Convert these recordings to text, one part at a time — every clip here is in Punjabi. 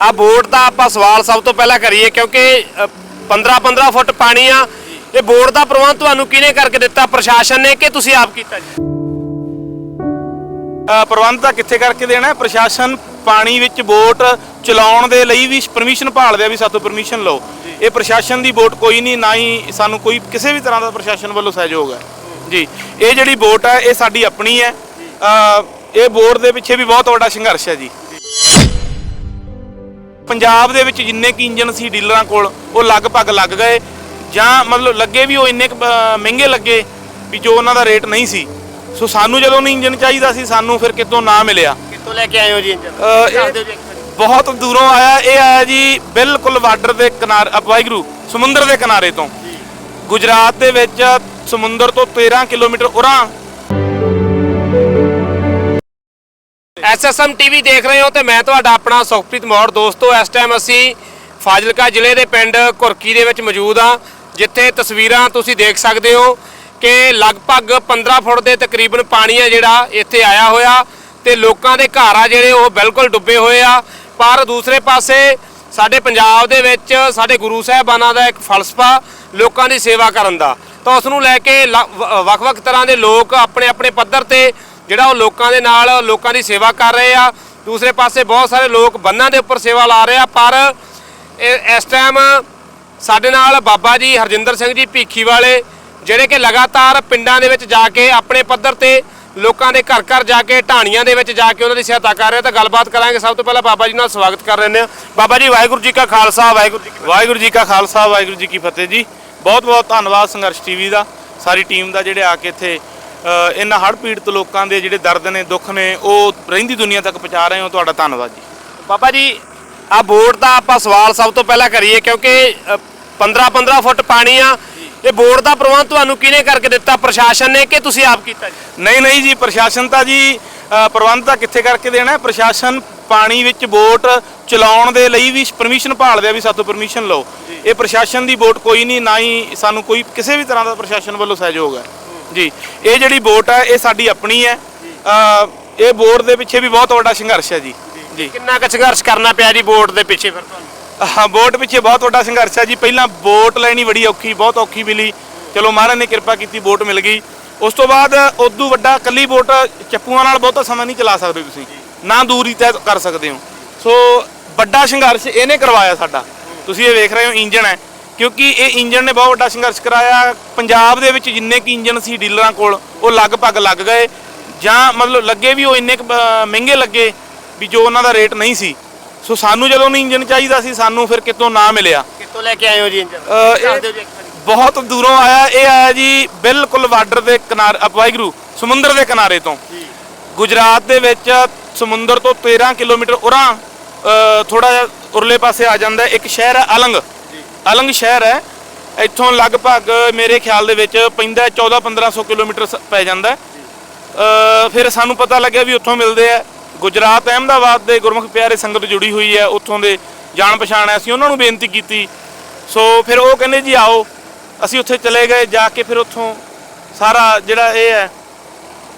ਆ ਬੋਟ ਦਾ ਆਪਾਂ ਸਵਾਲ ਸਭ ਤੋਂ ਪਹਿਲਾਂ ਕਰੀਏ ਕਿਉਂਕਿ 15-15 ਫੁੱਟ ਪਾਣੀ ਆ। ਇਹ ਬੋਟ ਦਾ ਪ੍ਰਬੰਧ ਤੁਹਾਨੂੰ ਕਿਹਨੇ ਕਰਕੇ ਦਿੱਤਾ? ਪ੍ਰਸ਼ਾਸਨ ਨੇ ਕਿ ਤੁਸੀਂ ਆਪ ਕੀਤਾ ਜੀ? ਪ੍ਰਬੰਧ ਤਾਂ ਕਿੱਥੇ ਕਰਕੇ ਦੇਣਾ? ਪ੍ਰਸ਼ਾਸਨ ਪਾਣੀ ਵਿੱਚ ਬੋਟ ਚਲਾਉਣ ਦੇ ਲਈ ਵੀ ਪਰਮਿਸ਼ਨ ਭਾਲਦੇ ਆ ਵੀ ਸਾਤੋਂ ਪਰਮਿਸ਼ਨ ਲਓ। ਇਹ ਪ੍ਰਸ਼ਾਸਨ ਦੀ ਬੋਟ ਕੋਈ ਨਹੀਂ ਨਾ ਹੀ ਸਾਨੂੰ ਕੋਈ ਕਿਸੇ ਵੀ ਤਰ੍ਹਾਂ ਦਾ ਪ੍ਰਸ਼ਾਸਨ ਵੱਲੋਂ ਸਹਿਯੋਗ ਹੈ। ਜੀ। ਇਹ ਜਿਹੜੀ ਬੋਟ ਹੈ ਇਹ ਸਾਡੀ ਆਪਣੀ ਹੈ। ਇਹ ਬੋਟ ਦੇ ਪਿੱਛੇ ਵੀ ਬਹੁਤ ਵੱਡਾ ਸੰਘਰਸ਼ ਹੈ ਜੀ। ਪੰਜਾਬ ਦੇ ਵਿੱਚ ਜਿੰਨੇ ਕੀ ਇੰਜਨ ਸੀ ਡੀਲਰਾਂ ਕੋਲ ਉਹ ਲਗਭਗ ਲੱਗ ਗਏ। ਜਾਂ ਮਤਲਬ ਲੱਗੇ ਵੀ ਉਹ ਇੰਨੇ ਮਹਿੰਗੇ ਲੱਗੇ ਵੀ ਜੋ ਉਹਨਾਂ ਦਾ ਰੇਟ ਨਹੀਂ ਸੀ। ਸੋ ਸਾਨੂੰ ਜਦੋਂ ਨਹੀਂ ਇੰਜਨ ਚਾਹੀਦਾ ਸੀ ਸਾਨੂੰ ਫਿਰ ਕਿਤੋਂ ਨਾ ਮਿਲਿਆ। ਕਿੱਥੋਂ ਲੈ ਕੇ ਆਏ ਹੋ ਜੀ ਇੰਜਨ ਬਹੁਤ ਦੂਰੋਂ ਆਇਆ। ਇਹ ਆਇਆ ਜੀ ਬਿਲਕੁਲ ਬਾਰਡਰ ਦੇ ਕਿਨਾਰੇ ਵਾਹਿਗੁਰੂ ਸਮੁੰਦਰ ਦੇ ਕਿਨਾਰੇ ਤੋਂ। ਗੁਜਰਾਤ ਦੇ ਵਿੱਚ ਸਮੁੰਦਰ ਤੋਂ 13 ਕਿਲੋਮੀਟਰ ਉਰਾਂ ਐਸਐਸਐਮ ਟੀਵੀ ਦੇਖ ਰਹੇ ਹੋ ਤੇ ਮੈਂ ਤੁਹਾਡਾ ਆਪਣਾ ਸੁਖਪ੍ਰੀਤ ਮੌੜ। ਦੋਸਤੋ, ਇਸ ਟਾਈਮ ਅਸੀਂ ਫਾਜ਼ਿਲਕਾ ਜ਼ਿਲ੍ਹੇ ਦੇ ਪਿੰਡ ਘੁਰਕੀ ਦੇ ਵਿੱਚ ਮੌਜੂਦ ਆ ਜਿੱਥੇ ਤਸਵੀਰਾਂ ਤੁਸੀਂ ਦੇਖ ਸਕਦੇ ਹੋ ਕਿ ਲਗਭਗ 15 ਫੁੱਟ ਦੇ ਤਕਰੀਬਨ ਪਾਣੀ ਆ ਜਿਹੜਾ ਇੱਥੇ ਆਇਆ ਹੋਇਆ ਤੇ ਲੋਕਾਂ ਦੇ ਘਰ ਆ ਜਿਹੜੇ ਉਹ ਬਿਲਕੁਲ ਡੁੱਬੇ ਹੋਏ ਆ। ਪਰ ਦੂਸਰੇ ਪਾਸੇ ਸਾਡੇ ਪੰਜਾਬ ਦੇ ਵਿੱਚ ਸਾਡੇ ਗੁਰੂ ਸਾਹਿਬਾਨਾਂ ਦਾ ਇੱਕ ਫਲਸਫਾ ਲੋਕਾਂ ਦੀ ਸੇਵਾ ਕਰਨ ਦਾ। ਤਾਂ ਉਸ ਨੂੰ ਲੈ ਕੇ ਲ- ਵੱਖ-ਵੱਖ ਤਰ੍ਹਾਂ ਦੇ ਲੋਕ ਆਪਣੇ ਆਪਣੇ ਪੱਧਰ ਤੇ ਜਿਹੜਾ ਉਹ ਲੋਕਾਂ ਦੇ ਨਾਲ, ਲੋਕਾਂ ਦੀ ਸੇਵਾ ਕਰ ਰਹੇ ਆ। ਦੂਸਰੇ ਪਾਸੇ ਬਹੁਤ ਸਾਰੇ ਲੋਕ ਬੰਨਾਂ ਦੇ ਉੱਪਰ ਸੇਵਾ ਲਾ ਰਹੇ ਆ, ਪਰ ਇਸ ਟਾਈਮ ਸਾਡੇ ਨਾਲ ਬਾਬਾ ਜੀ ਹਰਜਿੰਦਰ ਸਿੰਘ ਜੀ ਭੀਖੀ ਵਾਲੇ ਜਿਹੜੇ ਕਿ ਲਗਾਤਾਰ ਪਿੰਡਾਂ ਦੇ ਵਿੱਚ ਜਾ ਕੇ ਆਪਣੇ ਪੱਧਰ ਤੇ ਲੋਕਾਂ ਦੇ ਘਰ ਘਰ ਜਾ ਕੇ ਢਾਣੀਆਂ ਦੇ ਵਿੱਚ ਜਾ ਕੇ ਉਹਨਾਂ ਦੀ ਸਹਾਇਤਾ ਕਰ ਰਹੇ ਆ। ਤਾਂ ਗੱਲਬਾਤ ਕਰਾਂਗੇ। ਸਭ ਤੋਂ ਪਹਿਲਾਂ ਬਾਬਾ ਜੀ ਨਾਲ ਸਵਾਗਤ ਕਰ ਰਹੇ ਹਾਂ ਬਾਬਾ ਜੀ, ਵਾਹਿਗੁਰੂ ਜੀ ਕਾ ਖਾਲਸਾ, ਵਾਹਿਗੁਰੂ ਜੀ ਵਾਹਿਗੁਰੂ ਜੀ ਕਾ ਖਾਲਸਾ, ਵਾਹਿਗੁਰੂ ਜੀ ਕੀ ਫਤਿਹ ਜੀ। ਬਹੁਤ ਬਹੁਤ ਧੰਨਵਾਦ ਸੰਘਰਸ਼ ਟੀਵੀ ਦਾ, ਸਾਰੀ ਟੀਮ ਦਾ ਜਿਹੜੇ ਆ ਕੇ ਇੱਥੇ ਇਹਨਾਂ ਹੜ੍ਹ ਪੀੜਤ ਲੋਕਾਂ ਦੇ ਜਿਹੜੇ ਦਰਦ ਨੇ ਦੁੱਖ ਨੇ ਉਹ ਰਹਿੰਦੀ ਦੁਨੀਆ ਤੱਕ ਪਹੁੰਚਾ ਰਹੇ ਹੋ ਤੁਹਾਡਾ ਧੰਨਵਾਦ ਜੀ। ਬਾਬਾ ਜੀ ਆ ਬੋਟ ਦਾ ਆਪਾਂ ਸਵਾਲ ਸਭ ਤੋਂ ਪਹਿਲਾਂ ਕਰੀਏ ਕਿਉਂਕਿ 15-15 ਫੁੱਟ ਪਾਣੀ ਆ। ਇਹ ਬੋਟ ਦਾ ਪ੍ਰਬੰਧ ਤੁਹਾਨੂੰ ਕਿਹਨੇ ਕਰਕੇ ਦਿੱਤਾ? ਪ੍ਰਸ਼ਾਸਨ ਨੇ ਕਿ ਤੁਸੀਂ ਆਪ ਕੀਤਾ ਜੀ? ਨਹੀਂ ਨਹੀਂ ਜੀ ਪ੍ਰਸ਼ਾਸਨ ਤਾਂ ਜੀ ਪ੍ਰਬੰਧ ਤਾਂ ਕਿੱਥੇ ਕਰਕੇ ਦੇਣਾ? ਹੈ? ਪ੍ਰਸ਼ਾਸਨ ਪਾਣੀ ਵਿੱਚ ਬੋਟ ਚਲਾਉਣ ਦੇ ਲਈ ਵੀ ਪਰਮਿਸ਼ਨ ਭਾਲਦੇ ਆ ਵੀ ਸਾਤੋਂ ਪਰਮਿਸ਼ਨ ਲਓ। ਇਹ ਪ੍ਰਸ਼ਾਸਨ ਦੀ ਬੋਟ ਕੋਈ ਨਹੀਂ ਨਾ ਹੀ ਸਾਨੂੰ ਕੋਈ ਕਿਸੇ ਵੀ ਤਰ੍ਹਾਂ ਦਾ ਪ੍ਰਸ਼ਾਸਨ ਵੱਲੋਂ ਸਹਿਯੋਗ ਹੈ। ਜੀ ਇਹ ਜਿਹੜੀ ਬੋਟ ਹੈ ਇਹ ਸਾਡੀ ਆਪਣੀ ਹੈ। ਅ, ਇਹ ਬੋਟ ਦੇ ਪਿੱਛੇ ਵੀ ਬਹੁਤ ਵੱਡਾ ਸੰਘਰਸ਼ ਹੈ ਜੀ। ਜੀ। ਕਿੰਨਾ ਕੁ ਸੰਘਰਸ਼ ਕਰਨਾ ਪਿਆ ਜੀ ਬੋਟ ਦੇ ਪਿੱਛੇ ਫਿਰ ਤੁਹਾਨੂੰ? ਹਾਂ ਬੋਟ ਪਿੱਛੇ ਬਹੁਤ ਵੱਡਾ ਸੰਘਰਸ਼ ਹੈ ਜੀ। ਪਹਿਲਾਂ ਬੋਟ ਲੈਣੀ ਬੜੀ ਔਖੀ ਬਹੁਤ ਔਖੀ ਮਿਲੀ। ਚਲੋ ਮਹਾਰਾਜ ਨੇ ਕਿਰਪਾ ਕੀਤੀ ਬੋਟ ਮਿਲ ਗਈ। ਉਸ ਤੋਂ ਬਾਅਦ ਉਦੋਂ ਵੱਡਾ ਕੱਲੀ ਬੋਟ ਚੱਪੂਆਂ ਨਾਲ ਬਹੁਤਾ ਸਮਾਂ ਨਹੀਂ ਚਲਾ ਸਕਦੇ ਤੁਸੀਂ। ਨਾ ਦੂਰੀ ਤੈਅ ਕਰ ਸਕਦੇ ਹੋ। ਸੋ ਵੱਡਾ ਸੰਘਰਸ਼ ਇਹਨੇ ਕਰਵਾਇਆ ਸਾਡਾ। ਤੁਸੀਂ ਇਹ ਵੇਖ ਰਹੇ ਹੋ ਇੰਜਨ ਹੈ। ਕਿਉਂਕਿ ਇਹ ਇੰਜਨ ਨੇ ਬਹੁਤ ਵੱਡਾ ਸੰਘਰਸ਼ ਕਰਾਇਆ। ਪੰਜਾਬ ਦੇ ਵਿੱਚ ਜਿੰਨੇ ਕੀ ਇੰਜਨ ਸੀ ਡੀਲਰਾਂ ਕੋਲ ਉਹ ਲਗਭਗ ਲੱਗ ਗਏ। ਜਾਂ ਮਤਲਬ ਲੱਗੇ ਵੀ ਉਹ ਇੰਨੇ ਮਹਿੰਗੇ ਲੱਗੇ ਵੀ ਜੋ ਉਹਨਾਂ ਦਾ ਰੇਟ ਨਹੀਂ ਸੀ। ਸੋ ਸਾਨੂੰ ਜਦੋਂ ਨਹੀਂ ਇੰਜਨ ਚਾਹੀਦਾ ਸੀ ਸਾਨੂੰ ਫਿਰ ਕਿਤੋਂ ਨਾ ਮਿਲਿਆ। ਕਿੱਥੋਂ ਲੈ ਕੇ ਆਏ ਹੋ ਜੀ ਇੰਜਨ ਬਹੁਤ ਦੂਰੋਂ ਆਇਆ। ਇਹ ਆਇਆ ਜੀ ਬਿਲਕੁਲ ਬਾਰਡਰ ਦੇ ਕਿਨਾਰੇ ਵਾਹਿਗੁਰੂ ਸਮੁੰਦਰ ਦੇ ਕਿਨਾਰੇ ਤੋਂ। ਗੁਜਰਾਤ ਦੇ ਵਿੱਚ ਸਮੁੰਦਰ ਤੋਂ 13 ਕਿਲੋਮੀਟਰ ਉਰਾਂ ਥੋੜਾ ਜਿਹਾ ਉਰਲੇ ਪਾਸੇ ਆ ਜਾਂਦਾ। ਇੱਕ ਸ਼ਹਿਰ ਹੈ ਅਲੰਗ। ਅਲੰਗ ਸ਼ਹਿਰ ਹੈ। ਇੱਥੋਂ ਲਗਭਗ ਮੇਰੇ ਖਿਆਲ ਦੇ ਵਿੱਚ ਪੈਂਦਾ 14 1500 ਕਿਲੋਮੀਟਰ ਸ- ਪੈ ਜਾਂਦਾ ਹੈ। ਅ, ਫਿਰ ਸਾਨੂੰ ਪਤਾ ਲੱਗਿਆ ਵੀ ਉੱਥੋਂ ਮਿਲਦੇ ਆ ਗੁਜਰਾਤ ਅਹਿਮਦਾਬਾਦ ਦੇ ਗੁਰਮੁਖ ਪਿਆਰੇ ਸੰਗਤ ਜੁੜੀ ਹੋਈ ਹੈ। ਉੱਥੋਂ ਦੇ ਜਾਣ ਪਛਾਣ ਹੈ। ਅਸੀਂ ਉਹਨਾਂ ਨੂੰ ਬੇਨਤੀ ਕੀਤੀ। ਸੋ ਫਿਰ ਉਹ ਕਹਿੰਦੇ ਜੀ ਆਓ। ਅਸੀਂ ਉੱਥੇ ਚਲੇ ਗਏ। ਜਾ ਕੇ ਫਿਰ ਉੱਥੋਂ ਸਾਰਾ ਜਿਹੜਾ ਇਹ ਹੈ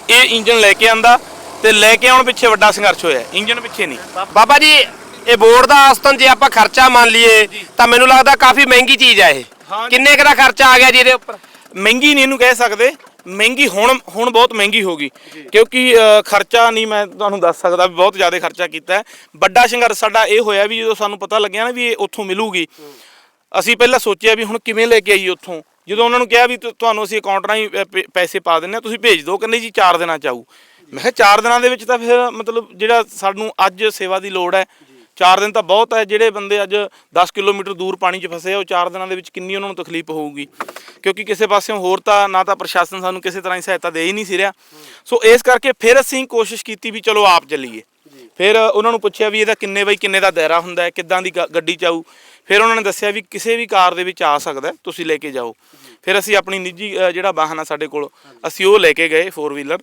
ਇਹ ਇੰਜਨ ਲੈ ਕੇ ਆਂਦਾ। ਤੇ ਲੈ ਕੇ ਆਉਣ ਪਿੱਛੇ ਵੱਡਾ ਸੰਘਰਸ਼ ਹੋਇਆ। ਇੰਜਨ ਪਿੱਛੇ ਨਹੀਂ। ਬਾਬਾ ਜੀ ਇਹ ਬੋਟ ਦਾ ਔਸਤਨ ਜੇ ਆਪਾਂ ਖਰਚਾ ਮੰਨ ਲਈਏ ਤਾਂ ਮੈਨੂੰ ਲੱਗਦਾ ਕਾਫੀ ਮਹਿੰਗੀ ਚੀਜ਼ ਆ ਇਹ। ਕਿੰਨੇ ਕੁ ਦਾ ਖਰਚਾ ਆ ਗਿਆ ਜੀ ਇਹਦੇ ਉੱਪਰ? ਮਹਿੰਗੀ ਨਹੀਂ ਇਹਨੂੰ ਕਹਿ ਸਕਦੇ। ਮਹਿੰਗੀ ਹੁਣ ਹੁਣ ਬਹੁਤ ਮਹਿੰਗੀ ਹੋ ਗਈ। ਕਿਉਂਕਿ ਖਰਚਾ ਨਹੀਂ ਮੈਂ ਤੁਹਾਨੂੰ ਦੱਸ ਸਕਦਾ ਵੀ ਬਹੁਤ ਜ਼ਿਆਦਾ ਖਰਚਾ ਕੀਤਾ ਹੈ। ਵੱਡਾ ਸੰਘਰਸ਼ ਸਾਡਾ ਇਹ ਹੋਇਆ ਵੀ ਜਦੋਂ ਸਾਨੂੰ ਪਤਾ ਲੱਗਿਆ ਨਾ ਵੀ ਇਹ ਉੱਥੋਂ ਮਿਲੂਗੀ। ਅਸੀਂ ਪਹਿਲਾਂ ਸੋਚਿਆ ਵੀ ਹੁਣ ਕਿਵੇਂ ਲੈ ਕੇ ਆਈਏ ਉੱਥੋਂ। ਜਦੋਂ ਉਹਨਾਂ ਨੂੰ ਕਿਹਾ ਵੀ ਤੁਹਾਨੂੰ ਅਸੀਂ ਅਕਾਊਂਟ ਰਾਹੀਂ ਪੈਸੇ ਪਾ ਦਿੰਨੇ ਆ ਤੁਸੀਂ ਭੇਜ ਦਿਓ। ਕਹਿੰਦੇ ਜੀ 4 ਦਿਨਾਂ ਚ ਆਊ। ਮੈਂ ਕਿਹਾ 4 ਦਿਨਾਂ ਦੇ ਵਿੱਚ ਤਾਂ ਫਿਰ ਮਤਲਬ ਜਿਹੜਾ ਸਾਨੂੰ ਅੱਜ ਸੇਵਾ ਦੀ ਲੋੜ ਹੈ 4 ਦਿਨ ਤਾਂ ਬਹੁਤ ਹੈ ਜਿਹੜੇ ਬੰਦੇ ਅੱਜ 10 ਕਿਲੋਮੀਟਰ ਦੂਰ ਪਾਣੀ 'ਚ ਫਸੇ ਆ ਉਹ 4 ਦਿਨਾਂ ਦੇ ਵਿੱਚ ਕਿੰਨੀ ਉਹਨਾਂ ਨੂੰ ਤਕਲੀਫ ਹੋਊਗੀ। ਕਿਉਂਕਿ ਕਿਸੇ ਪਾਸਿਓਂ ਹੋਰ ਤਾਂ ਨਾ ਤਾਂ ਪ੍ਰਸ਼ਾਸਨ ਸਾਨੂੰ ਕਿਸੇ ਤਰ੍ਹਾਂ ਦੀ ਸਹਾਇਤਾ ਦੇ ਹੀ ਨਹੀਂ ਸੀ ਰਿਹਾ। ਸੋ ਇਸ ਕਰਕੇ ਫਿਰ ਅਸੀਂ ਕੋਸ਼ਿਸ਼ ਕੀਤੀ ਵੀ ਚਲੋ ਆਪ ਚੱਲੀਏ। ਫਿਰ ਉਹਨਾਂ ਨੂੰ ਪੁੱਛਿਆ ਵੀ ਇਹਦਾ ਕਿੰਨੇ ਬਾਈ ਕਿੰਨੇ ਦਾ ਦਾਇਰਾ ਹੁੰਦਾ ਹੈ ਕਿੱਦਾਂ ਦੀ ਗ- ਗੱਡੀ ਚ ਆਊ। ਫਿਰ ਉਹਨਾਂ ਨੇ ਦੱਸਿਆ ਵੀ ਕਿਸੇ ਵੀ ਕਾਰ ਦੇ ਵਿੱਚ ਆ ਸਕਦਾ ਹੈ, ਤੁਸੀਂ ਲੈ ਕੇ ਜਾਓ। ਫਿਰ ਅਸੀਂ ਆਪਣੀ ਨਿੱਜੀ ਅ, ਜਿਹੜਾ ਵਾਹਨ ਆ ਸਾਡੇ ਕੋਲ ਅਸੀਂ ਉਹ ਲੈ ਕੇ ਗਏ 4 ਵੀਲਰ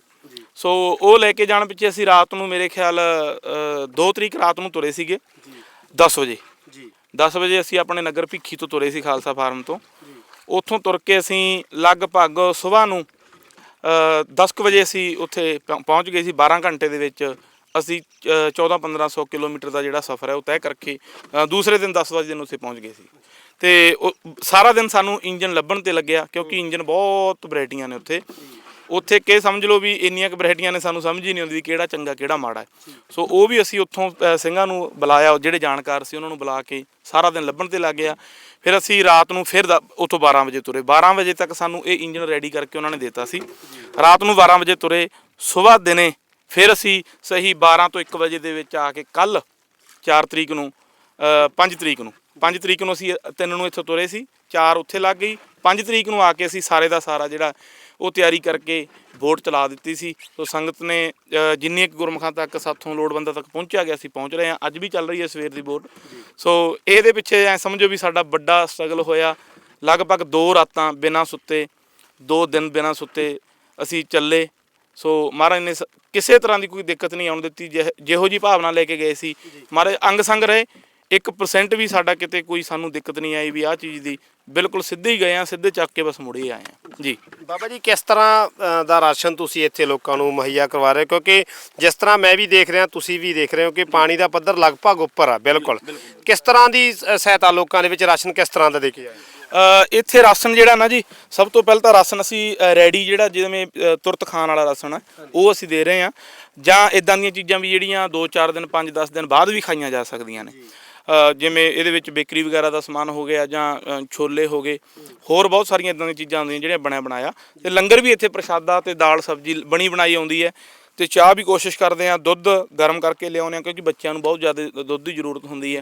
ਸੋ ਉਹ ਲੈ ਕੇ ਜਾਣ ਪਿੱਛੇ ਅਸੀਂ ਰਾਤ ਨੂੰ ਮੇਰੇ ਖਿਆਲ 2 ਤਰੀਕ ਰਾਤ ਨੂੰ ਤੁਰੇ ਸੀਗੇ। 10 ਵਜੇ। ਜੀ। 10 ਵਜੇ ਅਸੀਂ ਆਪਣੇ ਨਗਰ ਭਿੱਖੀ ਤੋਂ ਤੁਰੇ ਸੀ ਖਾਲਸਾ ਫਾਰਮ ਤੋਂ। ਉੱਥੋਂ ਤੁਰ ਕੇ ਅਸੀਂ ਲਗਭਗ ਸਵੇਰ ਨੂੰ 10 ਵਜੇ ਅਸੀਂ ਉੱਥੇ ਪਹੁੰ- ਪਹੁੰਚ ਗਏ ਸੀ। 12 ਘੰਟੇ ਦੇ ਵਿੱਚ ਅਸੀਂ 14-1500 ਕਿਲੋਮੀਟਰ ਦਾ ਜਿਹੜਾ ਸਫ਼ਰ ਹੈ ਉਹ ਤੈਅ ਕਰਕੇ ਦੂਸਰੇ ਦਿਨ 10 ਵਜੇ ਦਿਨ ਉੱਥੇ ਪਹੁੰਚ ਗਏ ਸੀ। ਤੇ ਸਾਰਾ ਦਿਨ ਸਾਨੂੰ ਇੰਜਨ ਲੱਭਣ ਤੇ ਲੱਗਿਆ ਕਿਉਂਕਿ ਇੰਜਨ ਬਹੁਤ ਵੈਰਾਈਟੀਆਂ ਨੇ ਉੱਥੇ। ਉੱਥੇ ਕਿ ਸਮਝ ਲਓ ਵੀ ਇੰਨੀਆਂ ਕੁ ਵੈਰਾਈਟੀਆਂ ਨੇ ਸਾਨੂੰ ਸਮਝ ਹੀ ਨਹੀਂ ਆਉਂਦੀ ਵੀ ਕਿਹੜਾ ਚੰਗਾ, ਕਿਹੜਾ ਮਾੜਾ ਹੈ। ਸੋ ਉਹ ਵੀ ਅਸੀਂ ਉੱਥੋਂ ਸਿੰਘਾਂ ਨੂੰ ਬੁਲਾਇਆ, ਜਿਹੜੇ ਜਾਣਕਾਰ ਸੀ ਉਹਨਾਂ ਨੂੰ ਬੁਲਾ ਕੇ ਸਾਰਾ ਦਿਨ ਲੱਭਣ ਤੇ ਲੱਗ ਗਿਆ। ਫਿਰ ਅਸੀਂ ਰਾਤ ਨੂੰ ਫਿਰ ਦ- ਉੱਥੋਂ 12 ਵਜੇ ਤੁਰੇ। 12 ਵਜੇ ਤੱਕ ਸਾਨੂੰ ਇਹ ਇੰਜਨ ਰੈਡੀ ਕਰਕੇ ਉਹਨਾਂ ਨੇ ਦਿੱਤਾ ਸੀ। ਰਾਤ ਨੂੰ 12 ਵਜੇ ਤੁਰੇ। ਸਵੇਰ ਦਿਨੇ ਫਿਰ ਅਸੀਂ ਸਹੀ 12 ਤੋਂ 1 ਵਜੇ ਦੇ ਵਿੱਚ ਆ ਕੇ ਕੱਲ 4 ਤਰੀਕ ਨੂੰ 5 ਤਰੀਕ ਨੂੰ 5 ਤਰੀਕ ਨੂੰ ਅਸੀਂ ਤਿੰਨ ਨੂੰ ਇੱਥੋਂ ਤੁਰੇ ਸੀ। 4 ਉੱਥੇ ਲੱਗ ਗਈ। 5 ਤਰੀਕ ਨੂੰ ਆ ਕੇ ਅਸੀਂ ਸਾਰੇ ਦਾ ਸਾਰਾ ਜਿਹੜਾ ਉਹ ਤਿਆਰੀ ਕਰਕੇ ਵੋਟ ਚਲਾ ਦਿੱਤੀ ਸੀ। ਸੋ ਸੰਗਤ ਨੇ ਜਿੰਨੀ ਕੁ ਗੁਰਮਖਾਂ ਤੱਕ ਸਾਥੋਂ ਲੋੜਵੰਦਾਂ ਤੱਕ ਪਹੁੰਚਿਆ ਗਿਆ ਅਸੀਂ ਪਹੁੰਚ ਰਹੇ ਹਾਂ। ਅੱਜ ਵੀ ਚੱਲ ਰਹੀ ਹੈ ਸਵੇਰ ਦੀ ਵੋਟ। ਸੋ ਇਹਦੇ ਪਿੱਛੇ ਐ ਸਮਝੋ ਵੀ ਸਾਡਾ ਵੱਡਾ ਸਟਰਗਲ ਹੋਇਆ। ਲਗਭਗ 2 ਰਾਤਾਂ ਬਿਨਾਂ ਸੁੱਤੇ 2 ਦਿਨ ਬਿਨਾਂ ਸੁੱਤੇ ਅਸੀਂ ਚੱਲੇ। ਸੋ ਮਹਾਰਾਜ ਨੇ ਸ- ਕਿਸੇ ਤਰ੍ਹਾਂ ਦੀ ਕੋਈ ਦਿੱਕਤ ਨਹੀਂ ਆਉਣ ਦਿੱਤੀ। ਜਿਹੋ- ਜਿਹੋ ਜੀ ਭਾਵਨਾ ਲੈ ਕੇ ਗਏ ਸੀ। ਮਹਾਰਾਜ ਅੰਗ ਸੰਗ ਰਹੇ। 1% ਵੀ ਸਾਡਾ ਕਿਤੇ ਕੋਈ ਸਾਨੂੰ ਦਿੱਕਤ ਨਹੀਂ ਆਈ ਵੀ ਆਹ ਚੀਜ਼ ਦੀ। ਬਿਲਕੁਲ ਸਿੱਧੇ ਹੀ ਗਏ ਆ ਸਿੱਧੇ ਚੱਕ ਕੇ ਬਸ ਮੁੜੇ ਆਏ ਆ। ਜੀ। ਬਾਬਾ ਜੀ ਕਿਸ ਤਰ੍ਹਾਂ ਅ, ਦਾ ਰਾਸ਼ਨ ਤੁਸੀਂ ਇੱਥੇ ਲੋਕਾਂ ਨੂੰ ਮੁਹੱਈਆ ਕਰਵਾ ਰਹੇ ਹੋ? ਕਿਉਂਕਿ ਜਿਸ ਤਰ੍ਹਾਂ ਮੈਂ ਵੀ ਦੇਖ ਰਿਹਾ ਤੁਸੀਂ ਵੀ ਦੇਖ ਰਹੇ ਹੋ ਕਿ ਪਾਣੀ ਦਾ ਪੱਧਰ ਲਗਭਗ ਉੱਪਰ ਆ ਬਿਲਕੁਲ। ਕਿਸ ਤਰ੍ਹਾਂ ਦੀ ਅ, ਸਹਾਇਤਾ ਲੋਕਾਂ ਦੇ ਵਿੱਚ ਰਾਸ਼ਨ ਕਿਸ ਤਰ੍ਹਾਂ ਦਾ ਦੇ ਕੇ ਆਏ? ਅ, ਇੱਥੇ ਰਾਸ਼ਨ ਜਿਹੜਾ ਨਾ ਜੀ ਸਭ ਤੋਂ ਪਹਿਲਾਂ ਤਾਂ ਰਾਸ਼ਨ ਅਸੀਂ ਰੈਡੀ ਜਿਹੜਾ ਜਿਵੇਂ ਅ, ਤੁਰਤ ਖਾਣ ਵਾਲਾ ਰਾਸ਼ਨ ਆ ਉਹ ਅਸੀਂ ਦੇ ਰਹੇ ਆ। ਜਾਂ ਇਦਾਂ ਦੀਆਂ ਚੀਜ਼ਾਂ ਵੀ ਜਿਹੜੀਆਂ 2-4 ਦਿਨ 5-10 ਦਿਨ ਬਾਅਦ ਵੀ ਖਾਈਆਂ ਜਾ ਸਕਦੀਆਂ ਨੇ। ਜਿਵੇਂ ਇਹਦੇ ਵਿੱਚ ਬੇਕਰੀ ਵਗੈਰਾ ਦਾ ਸਮਾਨ ਹੋ ਗਿਆ ਜਾਂ ਛੋਲੇ ਹੋ ਗਏ, ਹੋਰ ਬਹੁਤ ਸਾਰੀਆਂ ਇਦਾਂ ਦੀਆਂ ਚੀਜ਼ਾਂ ਆਉਂਦੀਆਂ ਜਿਹੜੀਆਂ ਬਣਿਆ ਬਣਾਇਆ। ਤੇ ਲੰਗਰ ਵੀ ਇੱਥੇ ਪ੍ਰਸ਼ਾਦਾ ਤੇ ਦਾਲ ਸਬਜ਼ੀ ਬਣੀ ਬਣਾਈ ਆਉਂਦੀ ਹੈ। ਤੇ ਚਾਹ ਵੀ ਕੋਸ਼ਿਸ਼ ਕਰਦੇ ਆ ਦੁੱਧ ਗਰਮ ਕਰਕੇ ਲਿਆਉਂਦੇ ਆ ਕਿਉਂਕਿ ਬੱਚਿਆਂ ਨੂੰ ਬਹੁਤ ਜ਼ਿਆਦਾ ਦੁੱਧ ਦੀ ਜ਼ਰੂਰਤ ਹੁੰਦੀ ਹੈ।